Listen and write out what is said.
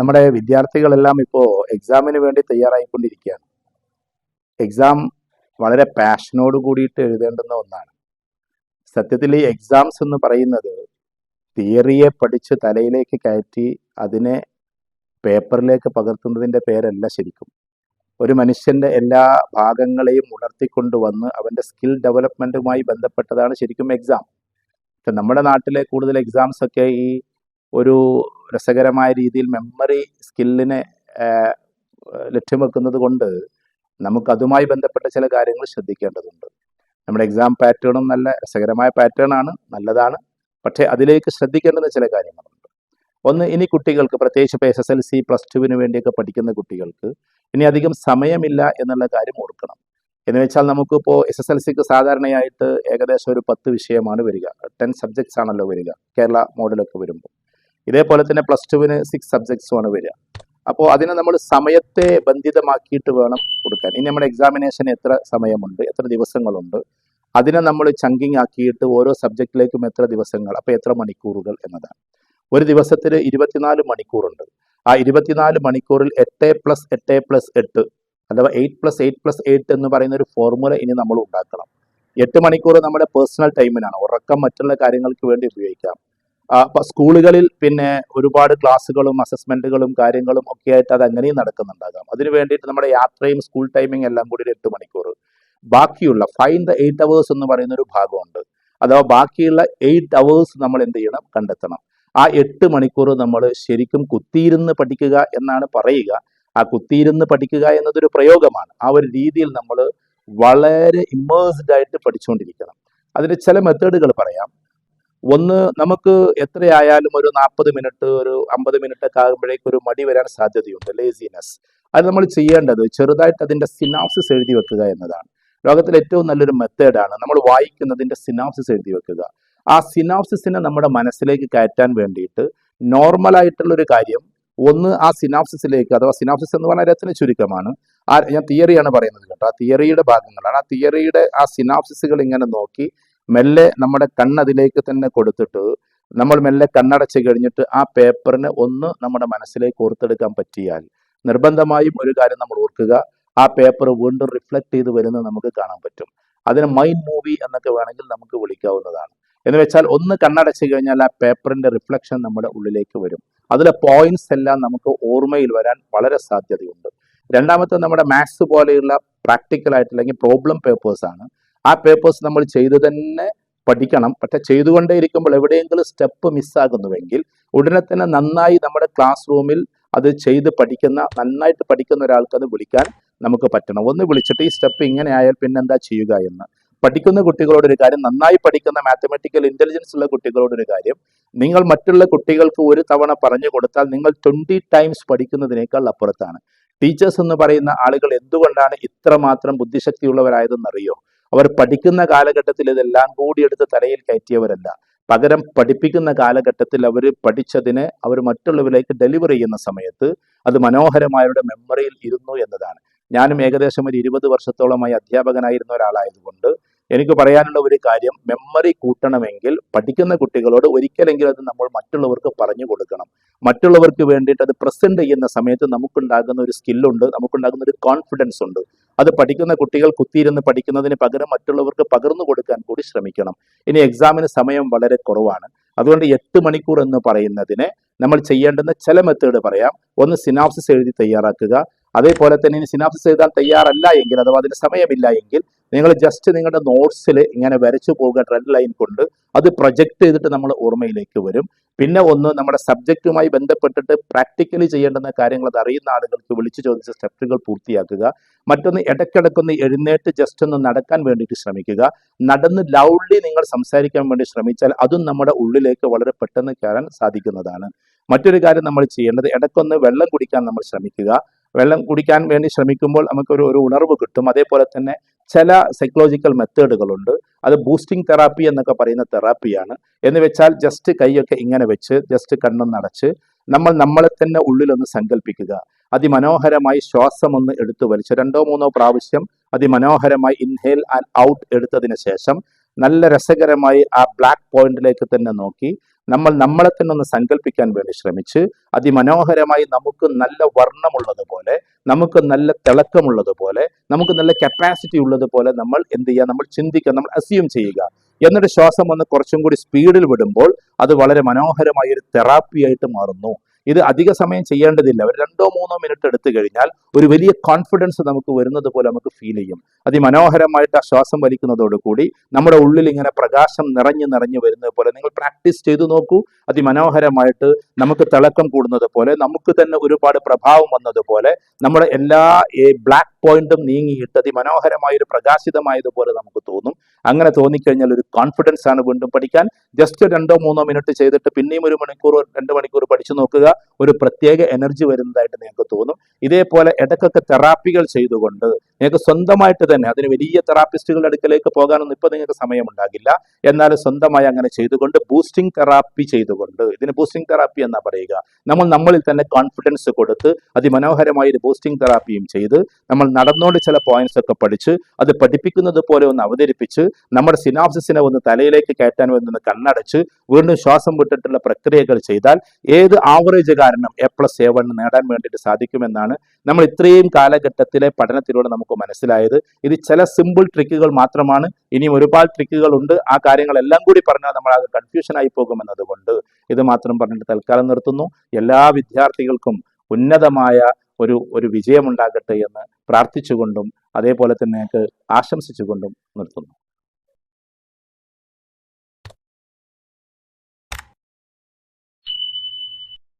നമ്മുടെ വിദ്യാർത്ഥികളെല്ലാം ഇപ്പോൾ എക്സാമിന് വേണ്ടി തയ്യാറായിക്കൊണ്ടിരിക്കുകയാണ്. എക്സാം വളരെ പാഷനോട് കൂടിയിട്ട് എഴുതേണ്ടുന്ന ഒന്നാണ്. സത്യത്തിൽ ഈ എക്സാംസ് എന്ന് പറയുന്നത് തിയറിയെ പഠിച്ച് തലയിലേക്ക് കയറ്റി അതിനെ പേപ്പറിലേക്ക് പകർത്തുന്നതിന്റെ പേരല്ല ശരിക്കും. ഒരു മനുഷ്യന്റെ എല്ലാ ഭാഗങ്ങളെയും ഉണർത്തിക്കൊണ്ടുവന്ന് അവന്റെ സ്കിൽ ഡെവലപ്മെന്റുമായി ബന്ധപ്പെട്ടതാണ് ശരിക്കും എക്സാം നമ്മുടെ നാട്ടിലെ കൂടുതൽ എക്സാംസ് ഒക്കെ ഈ ഒരു രസകരമായ രീതിയിൽ മെമ്മറി സ്കില്ലിനെ ലക്ഷ്യം വെക്കുന്നത് കൊണ്ട് നമുക്ക് അതുമായി ബന്ധപ്പെട്ട ചില കാര്യങ്ങൾ ശ്രദ്ധിക്കേണ്ടതുണ്ട്. നമ്മുടെ എക്സാം പാറ്റേണും നല്ല രസകരമായ പാറ്റേൺ ആണ് നല്ലതാണ്. പക്ഷേ അതിലേക്ക് ശ്രദ്ധിക്കേണ്ടുന്ന ചില കാര്യങ്ങളുണ്ട്. ഒന്ന് ഇനി കുട്ടികൾക്ക് പ്രത്യേകിച്ച് ഇപ്പോൾ S S L C plus ടുവിന് വേണ്ടിയൊക്കെ പഠിക്കുന്ന കുട്ടികൾക്ക് ഇനി അധികം സമയമില്ല എന്നുള്ള കാര്യം ഓർക്കണം. എന്ന് വെച്ചാൽ നമുക്കിപ്പോൾ എസ് എസ് എൽ സിക്ക് സാധാരണയായിട്ട് ഏകദേശം ഒരു പത്ത് വിഷയമാണ് വരിക. ടെൻ സബ്ജക്ട്സ് ആണല്ലോ വരിക. കേരള മോഡലൊക്കെ വരുമ്പോൾ. ഇതേപോലെ തന്നെ പ്ലസ് ടുവിന് സിക്സ് സബ്ജക്ട്സുമാണ് വരിക. അപ്പോൾ അതിനെ നമ്മൾ സമയത്തെ ബന്ധിതമാക്കിയിട്ട് വേണം കൊടുക്കാൻ. ഇനി നമ്മുടെ എക്സാമിനേഷൻ എത്ര സമയമുണ്ട് എത്ര ദിവസങ്ങളുണ്ട് അതിനെ നമ്മൾ ചങ്കിങ് ആക്കിയിട്ട് ഓരോ സബ്ജക്റ്റിലേക്കും എത്ര ദിവസങ്ങൾ അപ്പോൾ എത്ര മണിക്കൂറുകൾ എന്നതാണ്. ഒരു ദിവസത്തിൽ ഇരുപത്തിനാല് മണിക്കൂറുണ്ട്. ആ ഇരുപത്തിനാല് മണിക്കൂറിൽ എട്ട് പ്ലസ് എട്ട് പ്ലസ് എട്ട് അഥവാ eight plus eight plus eight എന്ന് പറയുന്ന ഒരു ഫോർമുല ഇനി നമ്മൾ ഉണ്ടാക്കണം. എട്ട് മണിക്കൂർ നമ്മുടെ പേഴ്സണൽ ടൈമിനാണ് ഉറക്കം മറ്റുള്ള കാര്യങ്ങൾക്ക് വേണ്ടി ഉപയോഗിക്കാം. സ്കൂളുകളിൽ പിന്നെ ഒരുപാട് ക്ലാസ്സുകളും അസസ്മെന്റുകളും കാര്യങ്ങളും ഒക്കെ ആയിട്ട് അത് അങ്ങനെയും നടക്കുന്നുണ്ടാകാം. അതിന് വേണ്ടിയിട്ട് നമ്മുടെ യാത്രയും സ്കൂൾ ടൈമിംഗ് എല്ലാം കൂടി ഒരു എട്ട് മണിക്കൂർ. ബാക്കിയുള്ള ഫൈൻ ദ എയ്റ്റ് അവേഴ്സ് എന്ന് പറയുന്ന ഒരു ഭാഗമുണ്ട്. അഥവാ ബാക്കിയുള്ള എയ്റ്റ് അവേഴ്സ് നമ്മൾ എന്ത് ചെയ്യണം? കണ്ടെത്തണം. ആ എട്ട് മണിക്കൂർ നമ്മൾ ശരിക്കും കുത്തിയിരുന്ന് പഠിക്കുക എന്നാണ് പറയുക. ആ കുത്തിയിരുന്ന് പഠിക്കുക എന്നതൊരു പ്രയോഗമാണ്. ആ ഒരു രീതിയിൽ നമ്മൾ വളരെ ഇമ്മേഴ്സ്ഡ് ആയിട്ട് പഠിച്ചുകൊണ്ടിരിക്കണം. അതിന് ചില മെത്തേഡുകൾ പറയാം. ഒന്ന് നമുക്ക് എത്രയായാലും ഒരു നാൽപ്പത് മിനിറ്റ് ഒരു അമ്പത് മിനിറ്റ് ഒക്കെ ആകുമ്പോഴേക്കും ഒരു മടി വരാൻ സാധ്യതയുണ്ട് ലേസിനെസ് അത് നമ്മൾ ചെയ്യേണ്ടത് ചെറുതായിട്ട് അതിന്റെ സിനാപ്സിസ് എഴുതി വെക്കുക എന്നതാണ്. ലോകത്തിലെ ഏറ്റവും നല്ലൊരു മെത്തേഡാണ് നമ്മൾ വായിക്കുന്നതിന്റെ സിനാപ്സിസ് എഴുതി വെക്കുക. ആ സിനാപ്സിസിനെ നമ്മുടെ മനസ്സിലേക്ക് കയറ്റാൻ വേണ്ടിയിട്ട് ഒരു കാര്യം ഒന്ന് ആ സിനാപ്സിസിലേക്ക് അഥവാ സിനാപ്സിസ് എന്ന് പറഞ്ഞാൽ രത്ന ചുരുക്കമാണ്. ആ ഞാൻ തിയറിയാണ് പറയുന്നത് കേട്ടോ. ആ തിയറിയുടെ ഭാഗങ്ങളാണ്. ആ തിയറിയുടെ ആ സിനാപ്സിസുകൾ ഇങ്ങനെ നോക്കി മെല്ലെ നമ്മുടെ കണ്ണതിലേക്ക് തന്നെ കൊടുത്തിട്ട് നമ്മൾ മെല്ലെ കണ്ണടച്ച് കഴിഞ്ഞിട്ട് ആ പേപ്പറിനെ ഒന്ന് നമ്മുടെ മനസ്സിലേക്ക് ഓർത്തെടുക്കാൻ പറ്റിയാൽ നിർബന്ധമായും ഒരു കാര്യം നമ്മൾ ഓർക്കുക. ആ പേപ്പർ വീണ്ടും റിഫ്ലക്ട് ചെയ്ത് വരുന്നത് നമുക്ക് കാണാൻ പറ്റും. അതിന് മൈൻഡ് മൂവി എന്നൊക്കെ വേണമെങ്കിൽ നമുക്ക് വിളിക്കാവുന്നതാണ്. എന്ന് വെച്ചാൽ ഒന്ന് കണ്ണടച്ച് കഴിഞ്ഞാൽ ആ പേപ്പറിന്റെ റിഫ്ലക്ഷൻ നമ്മുടെ ഉള്ളിലേക്ക് വരും. അതിലെ പോയിന്റ്സ് എല്ലാം നമുക്ക് ഓർമ്മയിൽ വരാൻ വളരെ സാധ്യതയുണ്ട്. രണ്ടാമത്തെ നമ്മുടെ മാത്സ് പോലെയുള്ള പ്രാക്ടിക്കൽ ആയിട്ട് പ്രോബ്ലം പേപ്പേഴ്സ് ആണ്. ആ പേപ്പേഴ്സ് നമ്മൾ ചെയ്തു തന്നെ പഠിക്കണം. പക്ഷെ ചെയ്തുകൊണ്ടേ ഇരിക്കുമ്പോൾ എവിടെയെങ്കിലും സ്റ്റെപ്പ് മിസ്സാകുന്നുവെങ്കിൽ ഉടനെ തന്നെ നന്നായി നമ്മുടെ ക്ലാസ് റൂമിൽ അത് ചെയ്ത് പഠിക്കുന്ന നന്നായിട്ട് പഠിക്കുന്ന ഒരാൾക്ക് അത് വിളിക്കാൻ നമുക്ക് പറ്റണം. ഒന്ന് വിളിച്ചിട്ട് ഈ സ്റ്റെപ്പ് ഇങ്ങനെ ആയാൽ പിന്നെ എന്താ ചെയ്യുക എന്ന്. പഠിക്കുന്ന കുട്ടികളോട് ഒരു കാര്യം നന്നായി പഠിക്കുന്ന മാത്തമാറ്റിക്കൽ ഇന്റലിജൻസ് ഉള്ള കുട്ടികളോട് ഒരു കാര്യം നിങ്ങൾ മറ്റുള്ള കുട്ടികൾക്ക് ഒരു തവണ പറഞ്ഞു കൊടുത്താൽ നിങ്ങൾ ട്വന്റി ടൈംസ് പഠിക്കുന്നതിനേക്കാൾ അപ്പുറത്താണ്. ടീച്ചേഴ്സ് എന്ന് പറയുന്ന ആളുകൾ എന്തുകൊണ്ടാണ് ഇത്രമാത്രം ബുദ്ധിശക്തിയുള്ളവരായതെന്നറിയോ? അവർ പഠിക്കുന്ന കാലഘട്ടത്തിൽ ഇതെല്ലാം കൂടി എടുത്ത് തലയിൽ കയറ്റിയവരല്ല. പകരം പഠിപ്പിക്കുന്ന കാലഘട്ടത്തിൽ അവർ പഠിച്ചതിനെ അവർ മറ്റുള്ളവരിലേക്ക് ഡെലിവർ ചെയ്യുന്ന സമയത്ത് അത് മനോഹരമായവരുടെ മെമ്മറിയിൽ ഇരുന്നു എന്നതാണ്. ഞാനും ഏകദേശം ഒരു ഇരുപത് വർഷത്തോളമായി അധ്യാപകനായിരുന്ന ഒരാളായതുകൊണ്ട് എനിക്ക് പറയാനുള്ള ഒരു കാര്യം മെമ്മറി കൂട്ടണമെങ്കിൽ പഠിക്കുന്ന കുട്ടികളോട് ഒരിക്കലെങ്കിലും അത് നമ്മൾ മറ്റുള്ളവർക്ക് പറഞ്ഞു കൊടുക്കണം. മറ്റുള്ളവർക്ക് വേണ്ടിയിട്ട് അത് പ്രസന്റ് ചെയ്യുന്ന സമയത്ത് നമുക്കുണ്ടാകുന്ന ഒരു സ്കില്ലുണ്ട് നമുക്കുണ്ടാകുന്ന ഒരു കോൺഫിഡൻസ് ഉണ്ട്. അത് പഠിക്കുന്ന കുട്ടികൾ കുത്തിയിരുന്ന് പഠിക്കുന്നതിന് പകരം മറ്റുള്ളവർക്ക് പകർന്നു കൊടുക്കാൻ കൂടി ശ്രമിക്കണം. ഇനി എക്സാമിന് സമയം വളരെ കുറവാണ്. അതുകൊണ്ട് എട്ട് മണിക്കൂർ എന്ന് പറയുന്നതിനെ നമ്മൾ ചെയ്യേണ്ടുന്ന ചില മെത്തേഡ് പറയാം. ഒന്ന് സിനാപ്സിസ് എഴുതി തയ്യാറാക്കുക. അതേപോലെ തന്നെ ഇനി സിനാപ്സിസ് എഴുതാൻ തയ്യാറല്ല എങ്കിൽ അഥവാ അതിന് സമയമില്ല എങ്കിൽ നിങ്ങൾ ജസ്റ്റ് നിങ്ങളുടെ നോട്ട്സിൽ ഇങ്ങനെ വരച്ചു പോകുക ട്രെൻഡ് ലൈൻ കൊണ്ട് അത് പ്രൊജക്റ്റ് ചെയ്തിട്ട് നമ്മൾ ഓർമ്മയിലേക്ക് വരും. പിന്നെ ഒന്ന് നമ്മുടെ സബ്ജക്റ്റുമായി ബന്ധപ്പെട്ടിട്ട് പ്രാക്ടിക്കലി ചെയ്യേണ്ടുന്ന കാര്യങ്ങൾ അത് അറിയുന്ന ആളുകൾക്ക് വിളിച്ചു ചോദിച്ച സ്റ്റെപ്പുകൾ പൂർത്തിയാക്കുക. മറ്റൊന്ന് ഇടയ്ക്കിടയ്ക്കൊന്ന് എഴുന്നേറ്റ് ജസ്റ്റ് ഒന്ന് നടക്കാൻ വേണ്ടിയിട്ട് ശ്രമിക്കുക. നടന്ന് ലൗഡ്ലി നിങ്ങൾ സംസാരിക്കാൻ വേണ്ടി ശ്രമിച്ചാൽ അതും നമ്മുടെ ഉള്ളിലേക്ക് വളരെ പെട്ടെന്ന് കയറാൻ സാധിക്കുന്നതാണ്. മറ്റൊരു കാര്യം നമ്മൾ ചെയ്യേണ്ടത് ഇടയ്ക്കൊന്ന് വെള്ളം കുടിക്കാൻ നമ്മൾ ശ്രമിക്കുക. വെള്ളം കുടിക്കാൻ വേണ്ടി ശ്രമിക്കുമ്പോൾ നമുക്കൊരു ഒരു ഉണർവ് കിട്ടും. അതേപോലെ തന്നെ ചില സൈക്കോളജിക്കൽ മെത്തേഡുകളുണ്ട് അത് ബൂസ്റ്റിംഗ് തെറാപ്പി എന്നൊക്കെ പറയുന്ന തെറാപ്പിയാണ് എന്ന് വെച്ചാൽ ജസ്റ്റ് കൈയൊക്കെ ഇങ്ങനെ വെച്ച് ജസ്റ്റ് കണ്ണൊന്ന് അടച്ച് നമ്മൾ നമ്മളെ തന്നെ ഉള്ളിലൊന്ന് സങ്കല്പിക്കുക അതിമനോഹരമായി ശ്വാസം ഒന്ന് എടുത്തു വലിച്ച് രണ്ടോ മൂന്നോ പ്രാവശ്യം അതിമനോഹരമായി ഇൻഹേൽ ആൻഡ് ഔട്ട് എടുത്തതിന് ശേഷം നല്ല രസകരമായി ആ ബ്ലാക്ക് പോയിന്റിലേക്ക് തന്നെ നോക്കി നമ്മൾ നമ്മളെ തന്നെ ഒന്ന് സങ്കല്പിക്കാൻ വേണ്ടി ശ്രമിച്ച് അതിമനോഹരമായി നമുക്ക് നല്ല വർണമുള്ളതുപോലെ നമുക്ക് നല്ല തിളക്കമുള്ളതുപോലെ നമുക്ക് നല്ല കപ്പാസിറ്റി ഉള്ളതുപോലെ നമ്മൾ എന്ത് ചെയ്യുക? നമ്മൾ ചിന്തിക്കുക നമ്മൾ അസ്യൂം ചെയ്യുക. എന്നിട്ട് ശ്വാസം ഒന്ന് കുറച്ചും കൂടി സ്പീഡിൽ വിടുമ്പോൾ അത് വളരെ മനോഹരമായ ഒരു തെറാപ്പി ആയിട്ട് മാറുന്നു. ഇത് അധിക സമയം ചെയ്യേണ്ടതില്ല. ഒരു രണ്ടോ മൂന്നോ മിനിറ്റ് എടുത്തു കഴിഞ്ഞാൽ ഒരു വലിയ കോൺഫിഡൻസ് നമുക്ക് വരുന്നത് പോലെ നമുക്ക് ഫീൽ ചെയ്യും. അതിമനോഹരമായിട്ട് ആ ശ്വാസം വലിക്കുന്നതോടുകൂടി നമ്മുടെ ഉള്ളിൽ ഇങ്ങനെ പ്രകാശം നിറഞ്ഞു നിറഞ്ഞു വരുന്നത് പോലെ നിങ്ങൾ പ്രാക്ടീസ് ചെയ്തു നോക്കൂ. അതിമനോഹരമായിട്ട് നമുക്ക് തിളക്കം കൂടുന്നത് പോലെ നമുക്ക് തന്നെ ഒരുപാട് പ്രഭാവം വന്നതുപോലെ നമ്മുടെ എല്ലാ ബ്ലാക്ക് പോയിന്റും നീങ്ങിയിട്ട് അതിമനോഹരമായ ഒരു പ്രകാശിതമായതുപോലെ നമുക്ക് തോന്നും. അങ്ങനെ തോന്നിക്കഴിഞ്ഞാൽ ഒരു കോൺഫിഡൻസ് ആണ് വീണ്ടും പഠിക്കാൻ. ജസ്റ്റ് രണ്ടോ മൂന്നോ മിനിറ്റ് ചെയ്തിട്ട് പിന്നെയും ഒരു മണിക്കൂർ രണ്ട് മണിക്കൂർ പഠിച്ചു നോക്കുക. ഒരു പ്രത്യേക എനർജി വരുന്നതായിട്ട് നിങ്ങൾക്ക് തോന്നും. ഇതേപോലെ ഇടയ്ക്കൊക്കെ തെറാപ്പികൾ ചെയ്തുകൊണ്ട് നിങ്ങൾക്ക് സ്വന്തമായിട്ട് തന്നെ അതിന് വലിയ തെറാപ്പിസ്റ്റുകളുടെ അടുക്കലേക്ക് പോകാനൊന്നും ഇപ്പൊ നിങ്ങൾക്ക് സമയമുണ്ടാകില്ല. എന്നാൽ സ്വന്തമായി അങ്ങനെ ചെയ്തുകൊണ്ട് ബൂസ്റ്റിംഗ് തെറാപ്പി ചെയ്തുകൊണ്ട് ഇതിന് ബൂസ്റ്റിംഗ് തെറാപ്പി എന്നാ പറയുക? നമ്മൾ നമ്മളിൽ തന്നെ കോൺഫിഡൻസ് കൊടുത്ത് അതിമനോഹരമായ ഒരു ബൂസ്റ്റിംഗ് തെറാപ്പിയും ചെയ്ത് നമ്മൾ നടന്നുകൊണ്ട് ചില പോയിന്റ്സ് ഒക്കെ പഠിച്ച് അത് പഠിപ്പിക്കുന്നത് പോലെ ഒന്ന് അവതരിപ്പിച്ച് നമ്മുടെ സിനാപ്സിസിനെ ഒന്ന് തലയിലേക്ക് കയറ്റാൻ ഒന്ന് കണ്ണടച്ച് വീണ്ടും ശ്വാസം വിട്ടിട്ടുള്ള പ്രക്രിയകൾ ചെയ്താൽ ഏത് ആവറേജ് കാരണം എ പ്ലസ് എ വൺ നേടാൻ വേണ്ടിയിട്ട് സാധിക്കുമെന്നാണ് നമ്മൾ ഇത്രയും കാലഘട്ടത്തിലെ പഠനത്തിലൂടെ നമുക്ക് മനസ്സിലായത്. ഇത് ചില സിമ്പിൾ ട്രിക്കുകൾ മാത്രമാണ്. ഇനിയും ഒരുപാട് ട്രിക്കുകൾ ഉണ്ട്. ആ കാര്യങ്ങളെല്ലാം കൂടി പറഞ്ഞാൽ നമ്മൾ അത് കൺഫ്യൂഷൻ ആയി പോകുമെന്നതുകൊണ്ട് ഇത് മാത്രം പറഞ്ഞിട്ട് തൽക്കാലം നിർത്തുന്നു. എല്ലാ വിദ്യാർത്ഥികൾക്കും ഉന്നതമായ ഒരു ഒരു വിജയമുണ്ടാകട്ടെ എന്ന് പ്രാർത്ഥിച്ചുകൊണ്ടും അതേപോലെ തന്നെ ആശംസിച്ചുകൊണ്ടും നിർത്തുന്നു.